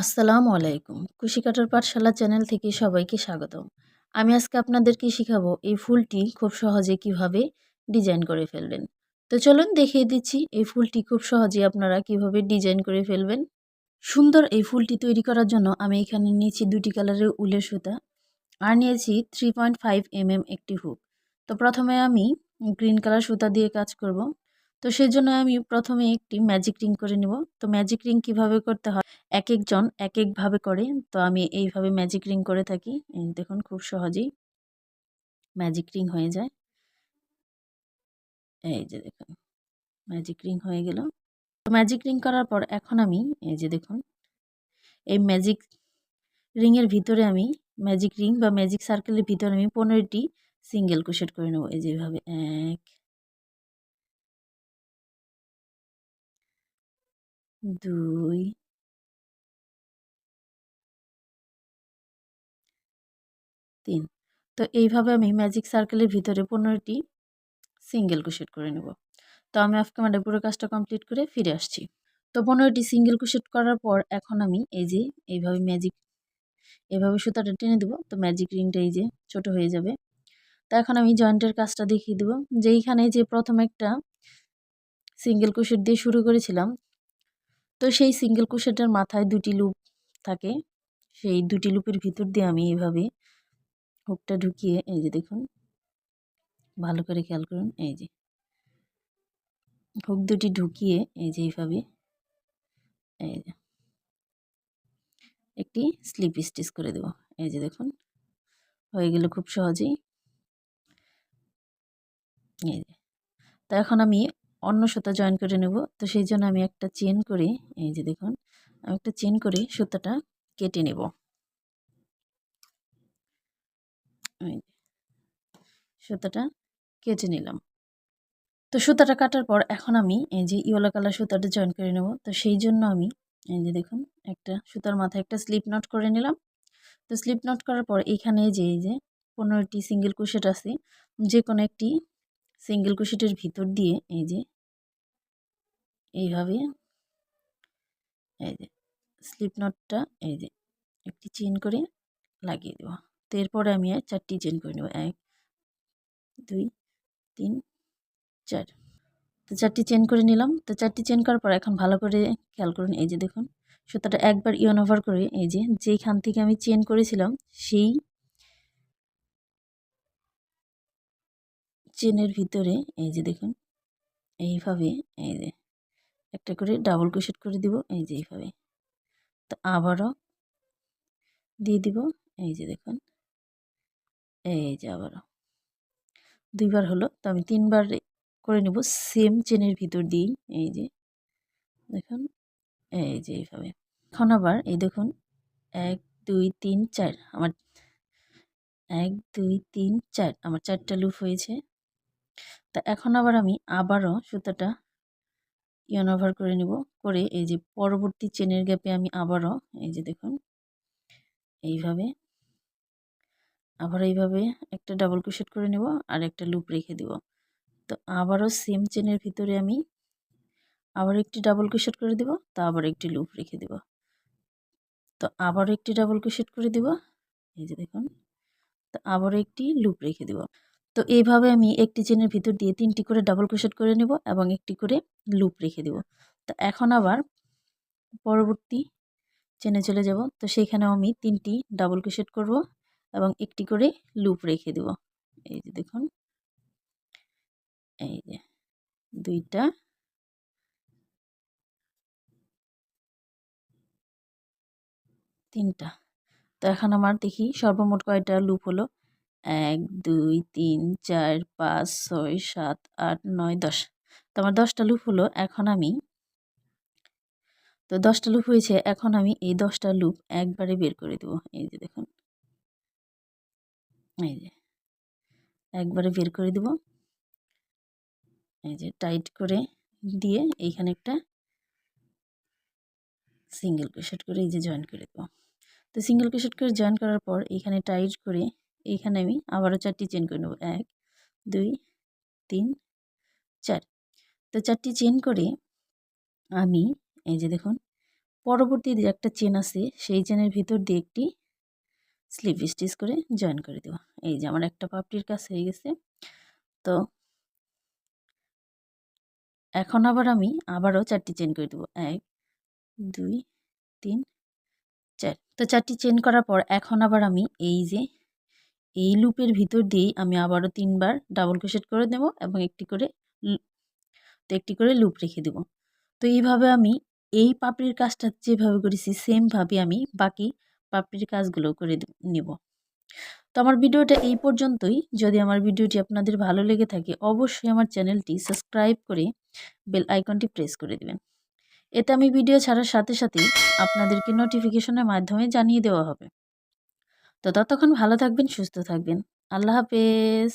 আসসালামু আলাইকুম। কুশি কাটার পাঠশালা চ্যানেল থেকে সবাইকে স্বাগতম। আমি আজকে আপনাদেরকে শিখাবো এই ফুলটি খুব সহজে কীভাবে ডিজাইন করে ফেলবেন। তো চলুন দেখিয়ে দিচ্ছি, এই ফুলটি খুব সহজে আপনারা কীভাবে ডিজাইন করে ফেলবেন। সুন্দর এই ফুলটি তৈরি করার জন্য আমি এখানে নিয়েছি দুটি কালারের উলের সুতা আর নিয়েছি থ্রি পয়েন্ট ফাইভ একটি হুক। তো প্রথমে আমি গ্রিন কালার সুতা দিয়ে কাজ করব। তো সেজন্য আমি প্রথমে একটি ম্যাজিক রিং করে নেব। তো ম্যাজিক রিং কীভাবে করতে হয়? এক একজন এক একভাবে করে। তো আমি এইভাবে ম্যাজিক রিং করে থাকি। দেখুন খুব সহজেই ম্যাজিক রিং হয়ে যায়। এই যে দেখুন ম্যাজিক রিং হয়ে গেল। তো ম্যাজিক রিং করার পর এখন আমি, এই যে দেখুন, এই ম্যাজিক রিংয়ের ভিতরে আমি ম্যাজিক রিং বা ম্যাজিক সার্কেলের ভিতরে আমি পনেরোটি সিঙ্গেল কুশেট করে নেব। এই যেভাবে এক দুই তিন। তো এইভাবে আমি ম্যাজিক সার্কেলের ভিতরে পনেরোটি সিঙ্গেল কুশেট করে নেব। তো আমি আজকে আমার পুরো কাজটা কমপ্লিট করে ফিরে আসছি। তো পনেরোটি সিঙ্গেল কুশেট করার পর এখন আমি এই যে এইভাবে ম্যাজিক এভাবে সুতাটা টেনে দেবো। তো ম্যাজিক রিংটা এই যে ছোট হয়ে যাবে। তো এখন আমি জয়েন্টের কাজটা দেখিয়ে দেবো। যেইখানে যে প্রথম একটা সিঙ্গেল কুশেট দিয়ে শুরু করেছিলাম তো সেই সিঙ্গেল কুশেটের মাথায় দুটি লুপ থাকে। সেই দুটি লুপের ভিতর দিয়ে আমি এইভাবে হুকটা ঢুকিয়ে, এই যে দেখুন, ভালো করে খেয়াল করুন, এই যে। হুক দুটি ঢুকিয়ে, এই যে এইভাবে, এই যে। একটি স্লিপ স্টিচ করে দেব, এই যে দেখুন, হয়ে গেল খুব সহজেই। এই যে। তো এখন আমি অন্য সুতা জয়েন করে নেব। তো সেই জন্য আমি একটা চেন করে, এই যে দেখুন, আমি একটা চেন করে, সুতাটা কেটে নেব। সুতাটা কেটে নিলাম। তো সুতাটা কাটার পর এখন আমি এই যে ইয়েলো কালার সুতাটা জয়েন করে নেব। তো সেই জন্য আমি, এই যে দেখুন, একটা সুতার মাথায় একটা স্লিপ নট করে নিলাম। তো স্লিপ নট করার পর এইখানে যে, এই যে পনেরোটি সিঙ্গেল কুশেট আছে যে কোনো একটি সিঙ্গেল কুশেটের ভিতর দিয়ে, এই যে, এইভাবে, এই যে স্লিপ নটটা এই যে, একটি চেন করে লাগিয়ে দেবো। তো এরপরে আমি চারটি চেন করে নেব। এক, দুই, তিন, চার। তো চারটি চেন করে নিলাম। তো চারটি চেন করার পর এখন ভালো করে খেয়াল করুন, এই যে দেখুন, সুতাটা একবার ইয়ন ওভার করে, এই যে, যেইখান থেকে আমি চেন করেছিলাম, সেই চেনের ভিতরে, এই যে দেখুন, এইভাবে, এই যে, একটা করে ডাবল ক্রোশেট করে দিব, এই যে এইভাবে। তো আবারও দিয়ে দিব, এই যে দেখুন, এই যে আবারও। দুইবার হলো, তো আমি তিনবার করে নেব সেম চেনের ভিতর দিয়েই, এই যে, দেখুন, এই যে এইভাবে। এখন আবার, এই দেখুন, এক, দুই, তিন, চার, আমার, এক, দুই, তিন, চার, আমার চারটা লুপ হয়েছে। তা এখন আবার আমি আবারও সুতাটা ইয়ন ওভার করে নিব। করে এই যে পরবর্তী চেনের গ্যাপে আমি আবারও এই যে দেখুন, এইভাবে আবার এইভাবে একটা ডাবল ক্রোশেট করে নেব আর একটা লুপ রেখে দেব। তো আবারও সেম চেনের ভিতরে আমি আবার একটি ডাবল ক্রোশেট করে দেব, তো আবার একটি লুপ রেখে দেব। তো আবারও একটি ডাবল ক্রোশেট করে দেব, এই যে দেখুন, তো আবারও একটি লুপ রেখে দেব। তো এইভাবে আমি একটি চেনের ভিতর দিয়ে তিনটি করে ডাবল ক্রোশেট করে নেব এবং একটি করে লুপ রেখে দেব। তো এখন আবার পরবর্তী চেনে চলে যাব। তো সেইখানেও আমি তিনটি ডাবল ক্রোশেট করব এবং একটি করে লুপ রেখে দেব। এই যে দেখুন। এই যে দুইটা। তিনটা। তো এখন আমার দেখি সর্বমোট কয়টা লুপ হলো? এক, দুই, তিন, চার, পাঁচ, ছয়, সাত, আট, নয়, দশ। তো আমার দশটা লুপ হলো, এখন আমি তো দশটা লুপ হয়েছে, এখন আমি এই দশটা লুপ একবারে বের করে দেবো। এই যে দেখুন। এই যে একবারে বের করে দেব। এই যে টাইট করে দিয়ে এইখানে একটা সিঙ্গেল ক্রোশেট করে এই যে জয়েন করে দেবো। তো সিঙ্গেল ক্রোশেট করে জয়েন করার পর এইখানে টাইট করে এইখানে আমি আবারও চারটি চেন করে নেব। এক, দুই, তিন, চার। তো চারটি চেন করে আমি এই যে দেখুন, পরবর্তী যে একটা চেন আছে, সেই চেনের ভিতর দিয়ে একটি স্লিপ স্টিচ করে জয়েন করে দেবো। এই যে আমার একটা পাপড়ির কাজ হয়ে গেছে। তো এখন আবার আমি আবারও চারটি চেন করে দেবো। এক, দুই, তিন, চার। তো চারটি চেন করার পর এখন আবার আমি এই যে এই লুপের ভিতর দিয়েই আমি আবারও তিনবার ডাবল ক্রোশেট করে দেব এবং একটি করে তো একটি করে লুপ রেখে দেব। তো এইভাবে আমি এই পাপড়ির কাজটা যেভাবে করেছি, সেমভাবে আমি বাকি পাপড়ির কাজগুলো করে নেব। তো আমার ভিডিওটা এই পর্যন্তই। যদি আমার ভিডিওটি আপনাদের ভালো লেগে থাকে, অবশ্যই আমার চ্যানেলটি সাবস্ক্রাইব করে বেল আইকনটি প্রেস করে দেবেন। এতে আমি ভিডিও ছাড়ার সাথে সাথেই আপনাদেরকে নোটিফিকেশনের মাধ্যমে জানিয়ে দেওয়া হবে। তো ততক্ষণ ভালো থাকবেন সুস্থ থাকবেন। আল্লাহ হাফেজ।